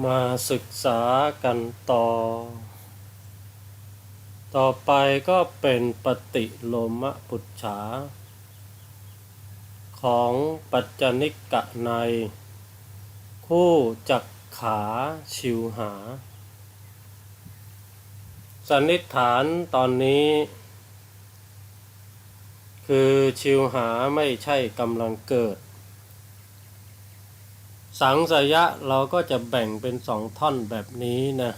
มาศึกษากันต่อ ต่อไปก็เป็นปฏิโลมปุจฉา ของปัจจนิกะใน คู่จักขาชิวหา สันนิษฐานตอนนี้ คือชิวหาไม่ใช่กำลังเกิด สังสยะเราก็จะแบ่งเป็นสองท่อนแบบนี้นะ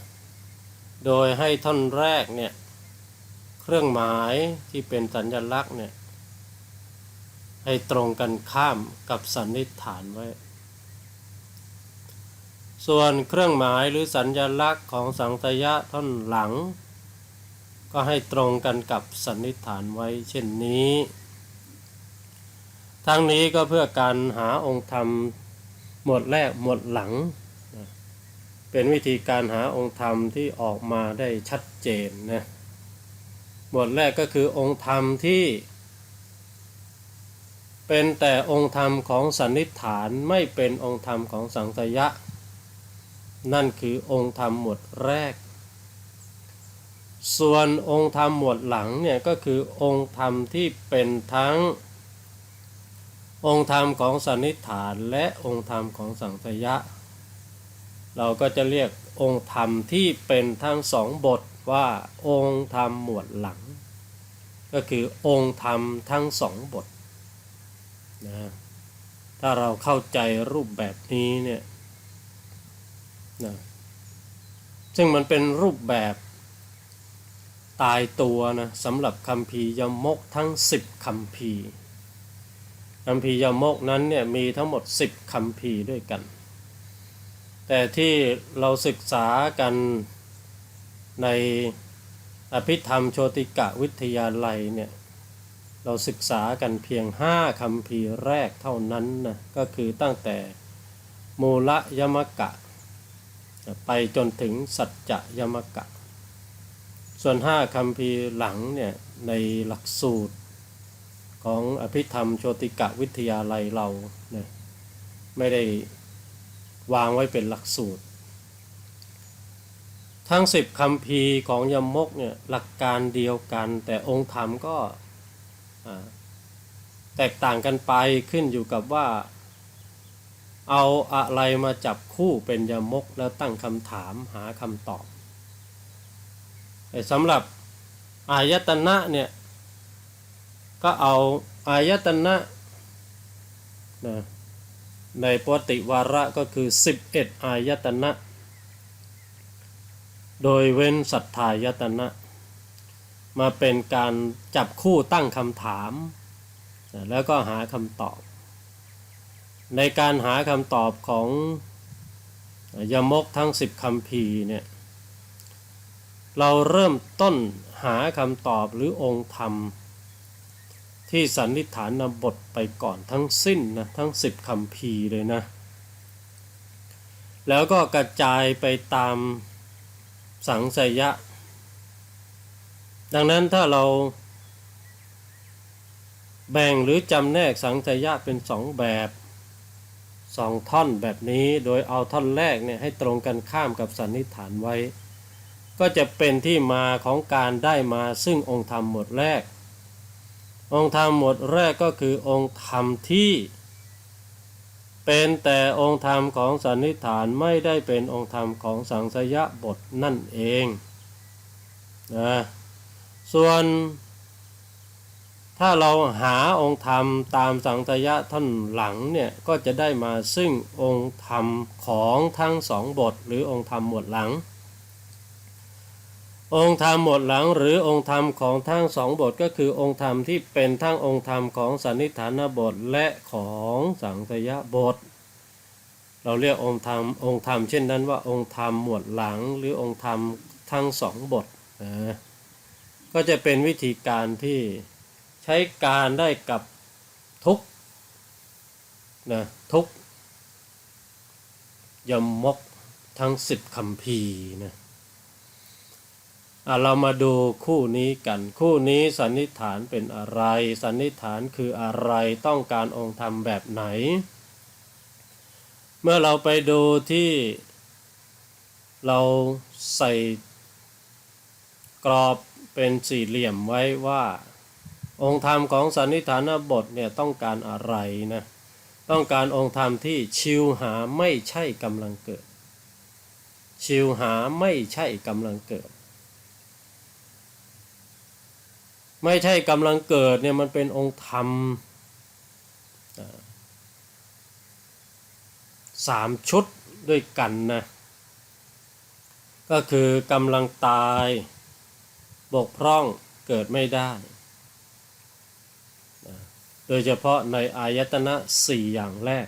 โดยให้ท่อนแรกเนี่ย เครื่องหมายที่เป็นสัญลักษณ์เนี่ย ให้ตรงกันข้ามกับสันนิษฐานไว้ ส่วนเครื่องหมายหรือสัญลักษณ์ของสังสยะท่อนหลัง ก็ให้ตรงกันกับสันนิษฐานไว้เช่นนี้ ทั้งนี้ก็เพื่อการหาองค์ธรรม หมวดแรกหมวดหลัง เป็นวิธีการหาองค์ธรรมที่ออกมาได้ชัดเจนนะหมวดแรกก็คือองค์ธรรมที่ เป็นแต่องค์ธรรมของสันนิษฐานไม่เป็นองค์ธรรมของสังสยะ นั่นคือองค์ธรรมหมวดแรก ส่วนองค์ธรรมหมวดหลังเนี่ยก็คือองค์ธรรมที่เป็นทั้ง องค์ธรรมของสันนิษฐานและองค์ธรรมของสังสยะ เราก็จะเรียกองค์ธรรมที่เป็นทั้งสองบทว่าองค์ธรรมหมวดหลัง ก็คือองค์ธรรมทั้งสองบทนะถ้าเราเข้าใจรูปแบบนี้เนี่ยนะซึ่งมันเป็นรูปแบบตายตัวนะสำหรับคำพียมกทั้ง 10คำพี คำพียมกนั้นเนี่ยมีทั้งหมด 10คำพีด้วยกัน แต่ที่เราศึกษากันในอภิธรรมโชติกะวิทยาลัยเนี่ยเราศึกษากันเพียง 5คำพีแรกเท่านั้นนะก็คือตั้งแต่มูลยมกะ ไปจนถึงสัจจะยมกะ ส่วนห้าคำพีหลังเนี่ยในหลักสูตร ของอภิธรรมโชติกะวิทยาลัยเราเนี่ยไม่ได้วางไว้เป็นหลักสูตร ทั้งสิบคำพีของยมกเนี่ยหลักการเดียวกัน แต่องค์ธรรมก็แตกต่างกันไปขึ้นอยู่กับว่า เอาอะไรมาจับคู่เป็นยมกแล้วตั้งคำถามหาคำตอบสำหรับอายตนะเนี่ย ก็เอาอายตนะนะในปฏิวาระก็คือ 11 อายตนะ โดยเว้นสัทธายตนะ มาเป็นการจับคู่ตั้งคำถาม แล้วก็หาคำตอบ ในการหาคำตอบของยมกทั้ง 10คำพีเนี่ยเราเริ่มต้นหาคำตอบหรือองค์ธรรม ที่สันนิษฐานนบทไปก่อนทั้งสิ้นนะทั้ง10คำพีร์เลยนะ แล้วก็กระจายไปตามสังสยะ ดังนั้นถ้าเรา แบ่งหรือจำแนกสังสยะเป็นสองแบบสองท่อนแบบนี้โดยเอาท่อนแรกเนี่ยให้ตรงกันข้ามกับสันนิษฐานไว้ ก็จะเป็นที่มาของการได้มาซึ่งองค์ธรรมหมวดแรก องค์ธรรมหมวดแรกก็คือองค์ธรรมที่ เป็นแต่องค์ธรรมของสันนิษฐานไม่ได้เป็นองค์ธรรมของสังสยะบทนั่นเองนะส่วนถ้าเราหาองค์ธรรมตามสังสยะท่านหลังเนี่ยก็จะได้มาซึ่งองค์ธรรมของทั้งสองบทหรือองค์ธรรมหมวดหลัง องค์ธรรมหมดหลังหรือองค์ธรรมของทั้งสองบทก็คือองค์ธรรมที่เป็นทั้งองค์ธรรมของสันนิฐานบทและของสังสยบท เราเรียกองค์ธรรมองค์ธรรมเช่นนั้นว่าองค์ธรรมหมวดหลังหรือองค์ธรรมทั้งสองบทนะก็จะเป็นวิธีการที่ใช้การได้กับทุกนะทุกยมมกทั้งสิบคำพีนะอะ เรามาดูคู่นี้กัน คู่นี้สันนิษฐานเป็นอะไร สันนิษฐานคืออะไรต้องการองค์ธรรมแบบไหน เมื่อเราไปดูที่เราใส่กรอบเป็นสี่เหลี่ยมไว้ว่า องค์ธรรมของสันนิฐานบทเนี่ยต้องการอะไรนะต้องการองค์ธรรมที่ชิวหาไม่ใช่กำลังเกิด ชิวหาไม่ใช่กำลังเกิด ไม่ใช่กำลังเกิดเนี่ยมันเป็นองค์ธรรมสามชุดด้วยกันนะ ก็คือกำลังตายบกพร่องเกิดไม่ได้ โดยเฉพาะในอายตนะสี่อย่างแรก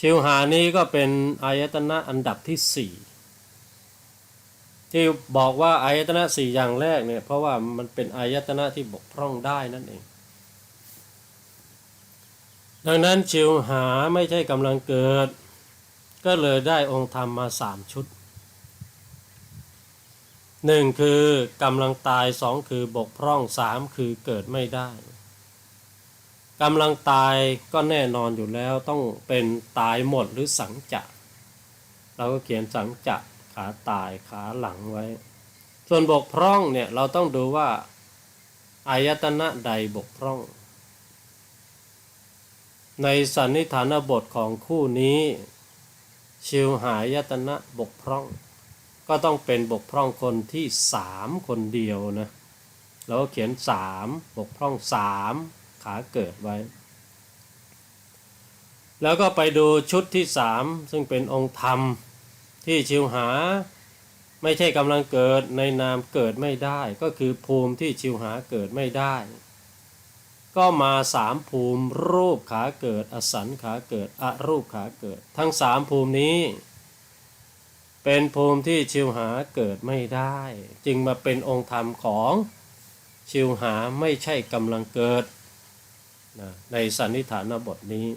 ชิวหานี้ก็เป็นอายตนะอันดับที่สี่ ที่บอกว่าอายตนะสี่อย่างแรกเนี่ย เพราะว่ามันเป็นอายตนะที่บกพร่องได้นั่นเอง ดังนั้นชิวหาไม่ใช่กำลังเกิด ก็เลยได้องค์ธรรมมาสามชุดหนึ่งคือกำลังตายสองคือบกพร่องสามคือเกิดไม่ได้กำลังตายก็แน่นอนอยู่แล้วต้องเป็นตายหมดหรือสังจะเราก็เขียนสังจะ ขาตายขาหลังไว้ ส่วนบกพร่องเนี่ยเราต้องดูว่าอายตนะใดบกพร่อง ในสันนิฐานบทของคู่นี้ ชิวหายตนะบกพร่อง ก็ต้องเป็นบกพร่องคนที่สามคนเดียวนะเราก็เขียนสามบกพร่องสามขาเกิดไว้ แล้วก็ไปดูชุดที่สามซึ่งเป็นองค์ธรรม ที่ชิวหา ไม่ใช่กำลังเกิดในนามเกิดไม่ได้ ก็คือภูมิที่ชิวหาเกิดไม่ได้ ก็มาสามภูมิรูปขาเกิด อสันขาเกิดอรูปขาเกิด ทั้งสามภูมินี้ เป็นภูมิที่ชิวหาเกิดไม่ได้ จึงมาเป็นองค์ธรรมของชิวหาไม่ใช่กำลังเกิด ในสันนิฐานบทนี้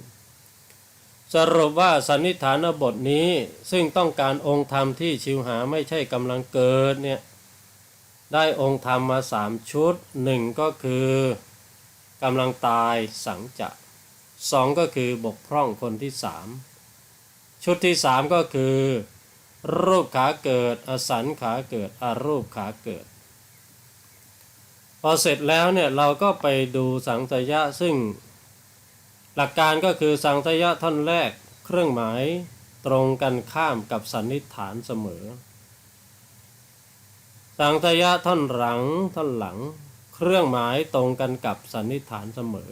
สรุปว่าสันนิฐานบทนี้ซึ่งต้องการองค์ธรรมที่ชิวหาไม่ใช่กำลังเกิดเนี่ยได้องค์ธรรมมาสามชุดหนึ่งก็คือกำลังตายสังจะสองก็คือบกพร่องคนที่สามชุดที่สามก็คือ รูปขาเกิด อสันขาเกิดอารูปขาเกิด พอเสร็จแล้วเนี่ยเราก็ไปดูสังสยะซึ่ง หลักการก็คือสังสยะท่อนแรกเครื่องหมายตรงกันข้ามกับสันนิษฐานเสมอ สังสยะท่อนหลังท่อนหลัง เครื่องหมายตรงกันกับสันนิษฐานเสมอ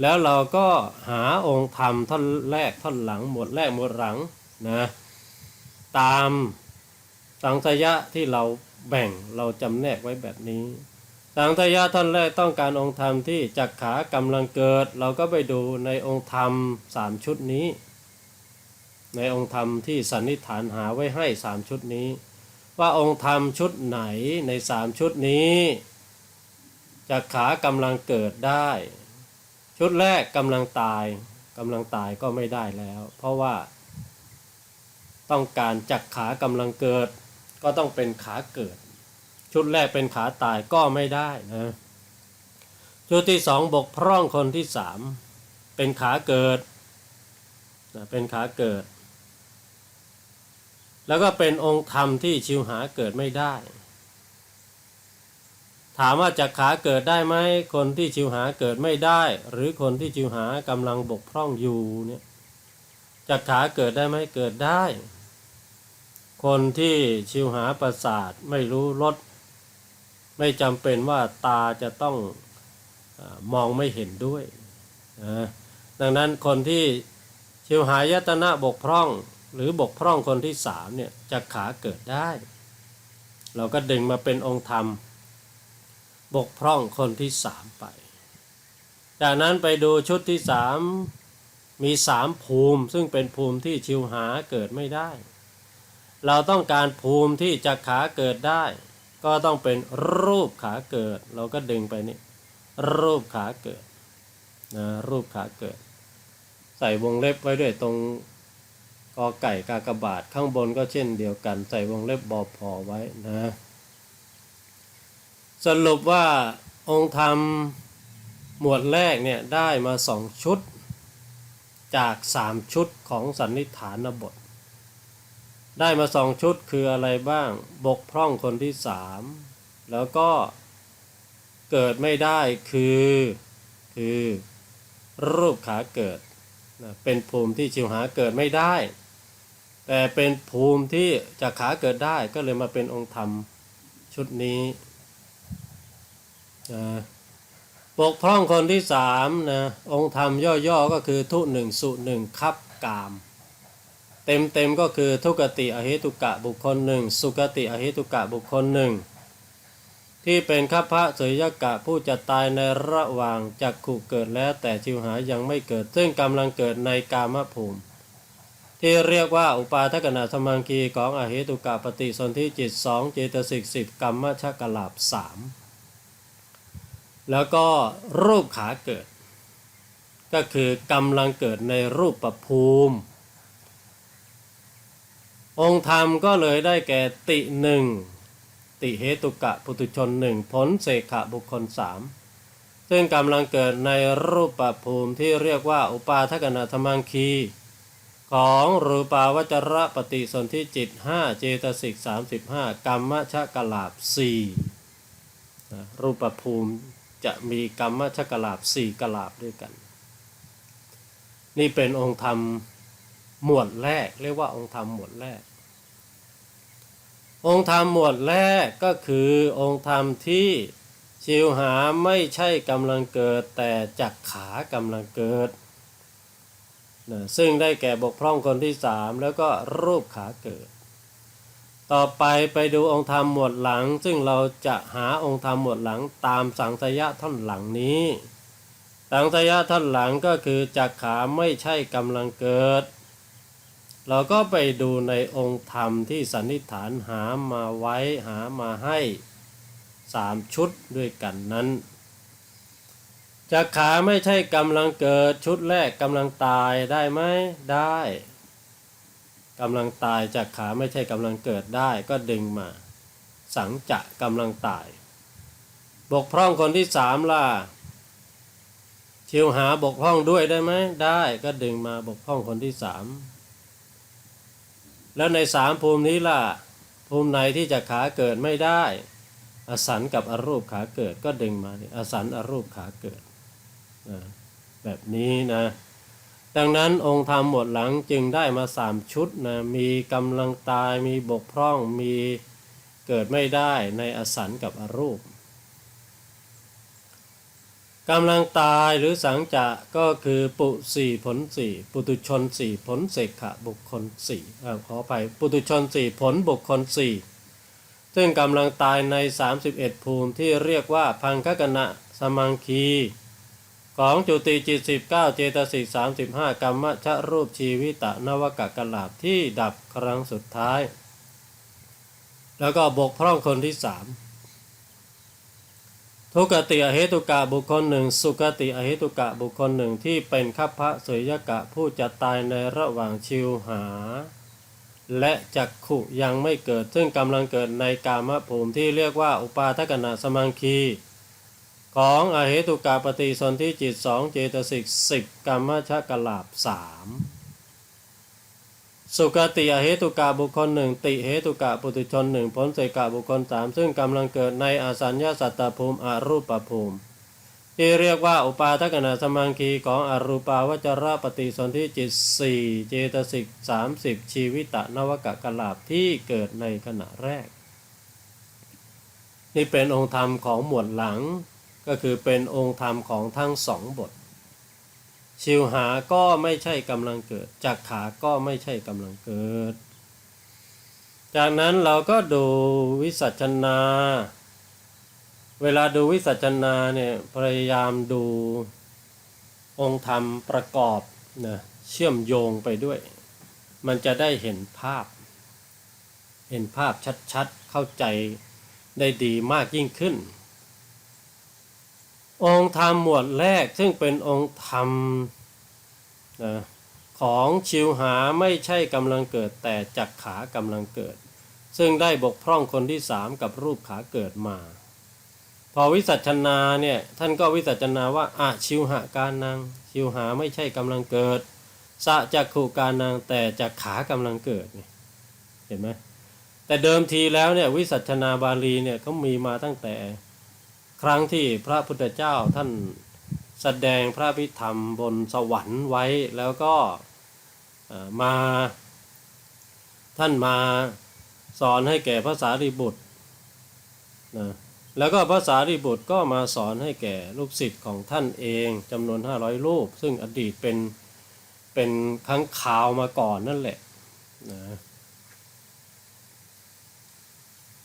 แล้วเราก็หาองค์ธรรมท่อนแรกท่อนหลัง หมวดแรกหมวดหลังนะตามสังสยะที่เราแบ่งเราจำแนกไว้แบบนี้ สังทยะท่านแรกต้องการองค์ธรรมที่จักขากำลังเกิด เราก็ไปดูในองค์ธรรมสามชุดนี้ ในองค์ธรรมที่สันนิษฐานหาไว้ให้สามชุดนี้ ว่าองค์ธรรมชุดไหนในสามชุดนี้จักขากำลังเกิดได้ ชุดแรกกำลังตายกำลังตายก็ไม่ได้แล้ว เพราะว่า ต้องการจักขากำลังเกิด ก็ต้องเป็นขาเกิด ชุดแรกเป็นขาตายก็ไม่ได้นะชุดที่สองบกพร่องคนที่สามเป็นขาเกิดนะเป็นขาเกิด แล้วก็เป็นองค์ธรรมที่ชิวหาเกิดไม่ได้ ถามว่าจากขาเกิดได้ไหมคนที่ชิวหาเกิดไม่ได้ หรือคนที่ชิวหากำลังบกพร่องอยู่เนี่ยจากขาเกิดได้ไหมเกิดได้ คนที่ชิวหาประสาทไม่รู้รส ไม่จำเป็นว่าตาจะต้องอมองไม่เห็นด้วย ดังนั้นคนที่ชิวหายตนะบกพร่อง หรือบกพร่องคนที่สามเนี่ยจากขาเกิดได้ เราก็ดึงมาเป็นองค์ธรรม บกพร่องคนที่สามไป จากนั้นไปดูชุดที่สามมีสามภูมิซึ่งเป็นภูมิที่ชิวหาเกิดไม่ได้ เราต้องการภูมิที่จักขาเกิดได้ ก็ต้องเป็นรูปขาเกิด เราก็ดึงไปนี่ รูปขาเกิดนะรูปขาเกิด ใส่วงเล็บไว้ด้วยตรงกอไก่กากบาทข้างบนก็เช่นเดียวกัน ใส่วงเล็บบอพอไว้นะ สรุปว่าองค์ธรรมหมวดแรกเนี่ยได้มาสองชุด จากสามชุดของสันนิฐานบท ได้มาสองชุดคืออะไรบ้าง บกพร่องคนที่สามแล้วก็เกิดไม่ได้คือ คือ รูปขาเกิดนะเป็นภูมิที่ชิวหาเกิดไม่ได้ แต่เป็นภูมิที่จากขาเกิดได้ก็เลยมาเป็นองค์ธรรมชุดนี้นะบกพร่องคนที่สามนะองค์ธรรมย่อๆก็คือทุหนึ่งสุหนึ่งคับกาม เต็มเต็มๆก็คือทุกติอเหตุกะบุคคลหนึ่งสุกติอเหตุกะบุคคลหนึ่งที่เป็นข้าพระเสยกะผู้จะตายในระหว่างจักขุเกิดแล้วแต่ชิวหายังไม่เกิด ซึ่งกำลังเกิดในกามภูมิ ที่เรียกว่าอุปาทกนาสมังคีของอเหตุกะปฏิสนธิจิตสองเจตสิกสิบกรรมชกลาบสามแล้วก็รูปขาเกิด ก็คือกำลังเกิดในรูปประภูมิ องค์ธรรมก็เลยได้แก่ติหนึ่งติเหตุกะปุตุชนหนึ่งผลเสขะบุคคลสามซึ่งกำลังเกิดในรูปภูมิที่เรียกว่าอุปาทกนาธมังคี ของรูปาวจระปฏิสนธิจิต 5 เจตสิก 35 กรรมชะกลาบ4รูปภูมิจะมีกรรมชะกลาบ4กลาบด้วยกัน นี่เป็นองค์ธรรมหมวดแรก เรียกว่าองค์ธรรมหมวดแรก องค์ธรรมหมวดแรกก็คือองค์ธรรมที่ชิวหาไม่ใช่กำลังเกิดแต่จักขากำลังเกิดนะซึ่งได้แก่บกพร่องคนที่สามแล้วก็รูปขาเกิด ต่อไปไปดูองค์ธรรมหมวดหลัง ซึ่งเราจะหาองค์ธรรมหมวดหลังตามสังสยะท่อนหลังนี้ สังสยะท่อนหลังก็คือจักขาไม่ใช่กำลังเกิด เราก็ไปดูในองค์ธรรมที่สันนิษฐานหามาไว้หามาให้สามชุดด้วยกันนั้นจักขาไม่ใช่กำลังเกิดชุดแรกกำลังตายได้ไหมได้กำลังตายจักขาไม่ใช่กำลังเกิดได้ก็ดึงมา สังจะกำลังตาย บกพร่องคนที่สามล่ะชิวหาบกพร่องด้วยได้ไหมได้ก็ดึงมาบกพร่องคนที่สาม แล้วในสามภูมินี้ล่ะ ภูมิไหนที่จะขาเกิดไม่ได้ อสันกับอรูปขาเกิดก็ดึงมาอสันอรูปขาเกิดแบบนี้นะ ดังนั้นองค์ธรรมหมดหลังจึงได้มาสามชุดนะ มีกำลังตาย มีบกพร่อง มีเกิดไม่ได้ในอสันกับอรูป กำลังตายหรือสังจะก็คือปุสี่ผลสี่ปุตุชนสี่ผลเสกขะบุคคลสี่ขอไปปุตุชนสี่ผลบุคคลสี่ซึ่งกำลังตายใน 31 ภูมิที่เรียกว่าพังคกณะสมังคี ของจุติจิต 19 เจตสิก35 กรรมชะรูปชีวิตะนวกะกลาบที่ดับครั้งสุดท้าย แล้วก็บกพร่องคนที่สาม ทุกติอเหตุกะบุคคลหนึ่ง สุกติอเหตุกะบุคคลหนึ่งที่เป็นขัพพระเสยกะผู้จะตายในระหว่างชิวหา และจักขุยังไม่เกิด ซึ่งกำลังเกิดในกามภูมิที่เรียกว่าอุปาทกนาสมังคี ของอเหตุกะปฏิสนธิจิตสองเจตสิกสิบกรรมชกลาบสาม สุกติอเหตุกะบุคคลหนึ่งติเหตุกะปุถุชนหนึ่งผลเสกะบุคคลสามซึ่งกำลังเกิดในอาสัญญาสัตตภูมิอรูปภูมิ ที่เรียกว่าอุปาทกนาสมังคีของอรูปาวจระปฏิสนธิจิตสี่เจตสิกสามสิบชีวิตะนวกะกลาบที่เกิดในขณะแรก นี่เป็นองค์ธรรมของหมวดหลัง ก็คือเป็นองค์ธรรมของทั้งสองบท ชิวหาก็ไม่ใช่กำลังเกิด จักขาก็ไม่ใช่กำลังเกิด จากนั้นเราก็ดูวิสัชนา เวลาดูวิสัชนาเนี่ยพยายามดูองค์ธรรมประกอบนะเชื่อมโยงไปด้วย มันจะได้เห็นภาพ เห็นภาพชัดๆ เข้าใจได้ดีมากยิ่งขึ้น องค์ธรรมหมวดแรกซึ่งเป็นองค์ธรรมนะของชิวหาไม่ใช่กำลังเกิดแต่จักขากำลังเกิด ซึ่งได้บกพร่องคนที่สามกับรูปขาเกิดมา พอวิสัชนาเนี่ยท่านก็วิสัชนาว่าอะชิวหาการนางชิวหาไม่ใช่กำลังเกิดสะจักขุการนางแต่จักขากำลังเกิดเนี่ยเห็นไหมแต่เดิมทีแล้วเนี่ยวิสัชนาบาลีเนี่ยเขามีมาตั้งแต่ ครั้งที่พระพุทธเจ้าท่านแสดงพระพิธรรมบนสวรรค์ไว้แล้วก็มาท่านมาสอนให้แก่พระสารีบุตรนะแล้วก็พระสารีบุตรก็มาสอนให้แก่ลูกศิษย์ของท่านเองจำนวน 500 รูป ซึ่งอดีตเป็นเป็นครั้งข่าวมาก่อนนั่นแหละนะ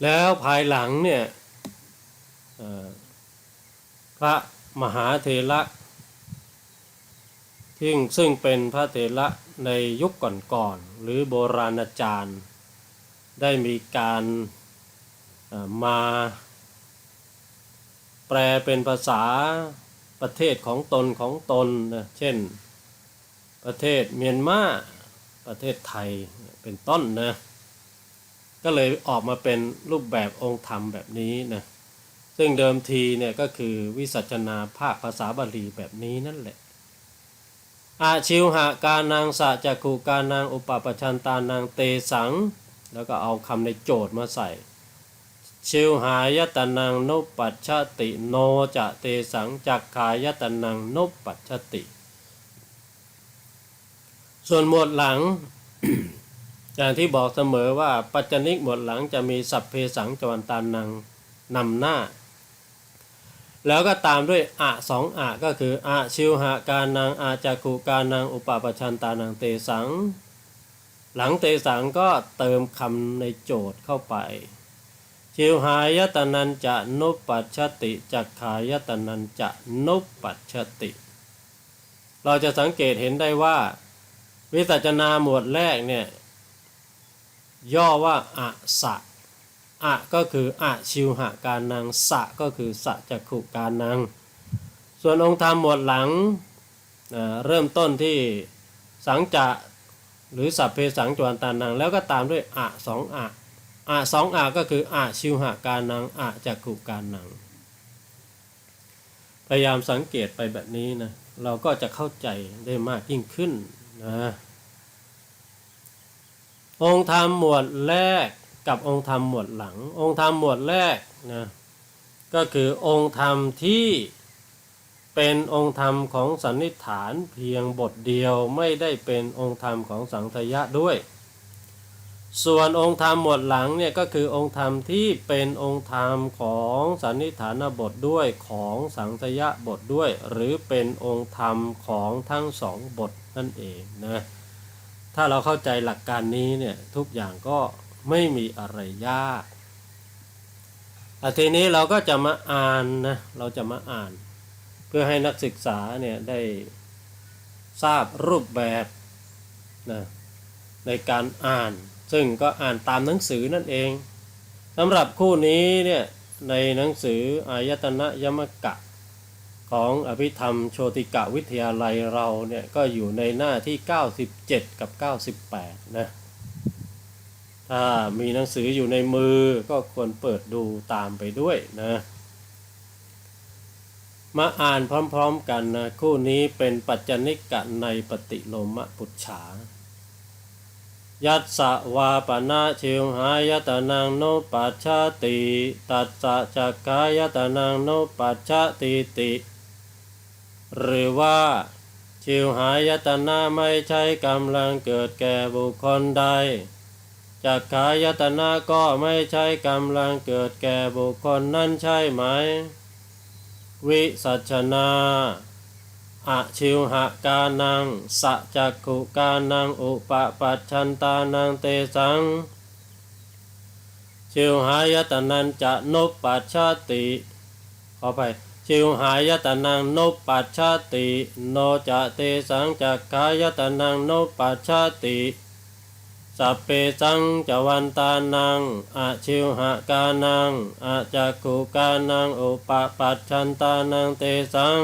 แล้วภายหลังเนี่ย พระมหาเทระที่ซึ่งเป็นพระเทระในยุคก่อนๆหรือโบราณอาจารย์ ได้มีการมาแปลเป็นภาษาประเทศของตนของตนนะเช่นประเทศเมียนมาประเทศไทยเป็นต้นนะก็เลยออกมาเป็นรูปแบบองค์ธรรมแบบนี้นะ ซึ่งเดิมทีเนี่ยก็คือวิสัชนาภาคภาษาบาลีแบบนี้นั่นแหละ อาชิวหาการนางสะจักขุการนางอุปปชันตานางเตสัง แล้วก็เอาคำในโจทย์มาใส่ ชิวหายตนังนุปัชชติโนจะเตสังจักขายตนังนุปปัชชติ ส่วนหมวดหลังอย่างที่บอกเสมอว่าปัจจนิกหมวดหลังจะมีสัพเพสังจวันตานังนำหน้า แล้วก็ตามด้วยอะสองอะก็คืออะชิวหาการนางอาจักขุการนางอุปปชันตานังเตสัง หลังเตสังก็เติมคำในโจทย์เข้าไป ชิวหายตนันจะนุปปัชติจักขายตนันจะนุปปัชชติ เราจะสังเกตเห็นได้ว่า วิสัชนาหมวดแรกเนี่ยย่อว่าอะสะ อะก็คืออะชิวหะการนางสะก็คือสะจักขุการนางส่วนองค์ธรรมหมวดหลังเริ่มต้นที่สังจะหรือสัพเพสังจวนตานัง แล้วก็ตามด้วยอะสองอะอะสองอะก็คืออะชิวหะการนางอะจักขุการนางพยายามสังเกตไปแบบนี้นะเราก็จะเข้าใจได้มากยิ่งขึ้นนะองค์ธรรมหมวดแรก กับองค์ธรรมหมวดหลัง องค์ธรรมหมวดแรกนะก็คือองค์ธรรมที่เป็นองค์ธรรมของสันนิษฐานเพียงบทเดียวไม่ได้เป็นองค์ธรรมของสังทยะด้วย ส่วนองค์ธรรมหมวดหลังเนี่ยก็คือองค์ธรรมที่เป็นองค์ธรรมของสันนิษฐานบทด้วยของสังทยะบทด้วย หรือเป็นองค์ธรรมของทั้งสองบทนั่นเองนะถ้าเราเข้าใจหลักการนี้เนี่ยทุกอย่างก็ ไม่มีอะไรยากอทีนี้เราก็จะมาอ่านนะเราจะมาอ่าน เพื่อให้นักศึกษาเนี่ยได้ทราบรูปแบบนะในการอ่าน ซึ่งก็อ่านตามหนังสือนั่นเองสำหรับคู่นี้เนี่ยในหนังสืออายตนะยมกะของอภิธรรมโชติกะวิทยาลัยเราเนี่ยก็อยู่ในหน้าที่ 97 กับ 98 นะ มีหนังสืออยู่ในมือก็ควรเปิดดูตามไปด้วยนะ มาอ่านพร้อมๆกันนะคู่นี้เป็นปัจจนิกะในปฏิโลมปุจฉา ยัตสะวาปนาชิวหายตนังโนปัชชาติตัสสะจักกายตนังโนปัชชาติติ หรือว่าชิวหายตนะไม่ใช่กำลังเกิดแก่บุคคลใด จักขายตนะก็ไม่ใช่กำลังเกิดแก่บุคคลนั้นใช่ไหม วิสัชนาอะชิวหะกานังสะจักขุกานังอุปปัชชันตานังเตสัง ชิวหายตนันจะนุปปัชชาติ ขอไปชิวหายตนังนุปปัชชาติ โนจะเตสังจักขายตนังนุปปัชชาติ สัพเพสังจวันตานังอาชิวหกานังอาจักขุกานังอุปปัชชันตานังเตสัง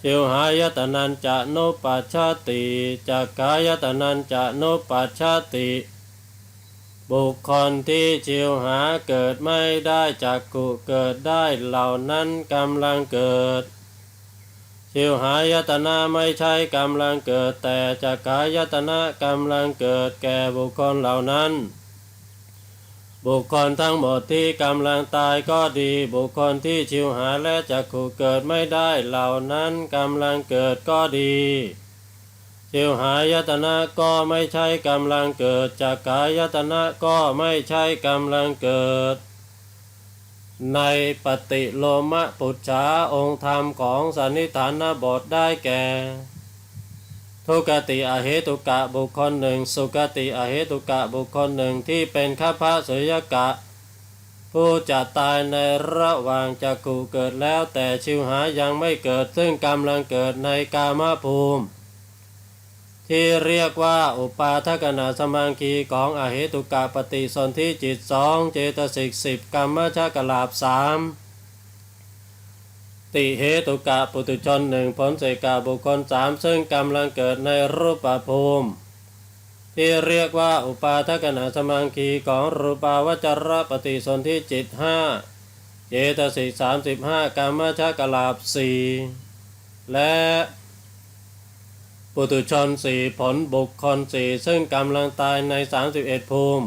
ชิวหายตนันจะโนปัชชาติจักขายตนันจะโนปัชชาติ บุคคลที่ชิวหาเกิดไม่ได้จักกุเกิดได้เหล่านั้นกำลังเกิด ชิวหายตนะไม่ใช่กำลังเกิด แต่จักขายตนะกำลังเกิดแก่บุคคลเหล่านั้น บุคคลทั้งหมดที่กำลังตายก็ดี บุคคลที่ชิวหาและจักขู่เกิดไม่ได้เหล่านั้นกำลังเกิดก็ดีชิวหายตนะก็ไม่ใช่กำลังเกิดจักขายตนะก็ไม่ใช่กำลังเกิด ในปฏิโลมะปุจฉาองค์ธรรมของสันนิฐานบทได้แก่ ทุกติอเหตุกะบุคคลหนึ่ง สุกติอเหตุกะบุคคลหนึ่งที่เป็นข้าพระสยกะ ผู้จะตายในระหว่างจักขุเกิดแล้วแต่ชิวหายังไม่เกิดซึ่งกำลังเกิดในกามภูมิ ที่เรียกว่าอุปาทกนาสมังคีของอเหตุกะปฏิสนธิจิตสองเจตสิกสิบกรรมชากลาบสามติเหตุกะปุตุชนหนึ่งผลเสกาบุคคลสามซึ่งกำลังเกิดในรูปภูมิ ที่เรียกว่าอุปาทกนาสมังคีของรูปาวจรปฏิสนธิจิตห้าเจตสิกสามสิบห้ากรรมชากลาบสี่และ ปุตุชนสี่ผลบุคคลสี่ซึ่งกำลังตายใน 31 ภูมิ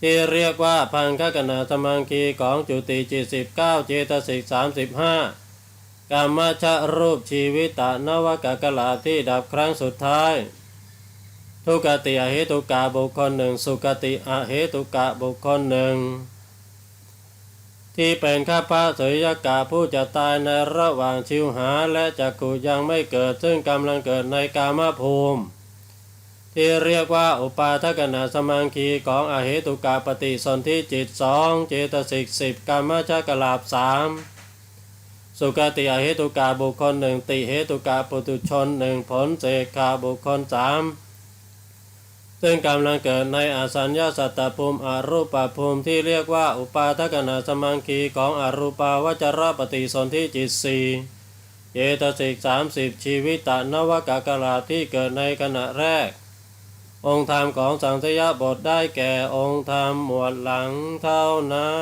ที่เรียกว่าพังคกนาสมังคีของจุติจิตสิบเก้าเจตสิกสามสิบห้ากรรมชะรูปชีวิตะนวกกลาบที่ดับครั้งสุดท้าย ทุกติอเหตุกาบุคคลหนึ่ง สุกติอเหตุกะบุคคลหนึ่ง ที่เป็นข้าพระสยกาผู้จะตายในระหว่างชิวหาและจักขุยังไม่เกิดซึ่งกำลังเกิดในกามภูมิ ที่เรียกว่าอุปาทกนาสมังคีของอเหตุกาปฏิสนธิจิตสองเจตสิกสิบกรรมชกลาบสามสุกติอเหตุกาบุคคลหนึ่งติเหตุกาปุตุชนหนึ่งผลเสกาบุคคลสาม ซึ่งกำลังเกิดในอสัญญาสัตตภูมิอรูปภูมิที่เรียกว่าอุปาทกนาสมังคีของอรูปาวจรปฏิสนธิจิตสีเจตสิกสามสิบชีวิตนวกากลาที่เกิดในขณะแรก องค์ธรรมของสังสยบทได้แก่องค์ธรรมหมวดหลังเท่านั้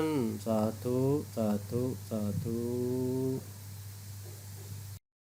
น สาธุ สาธุ สาธุ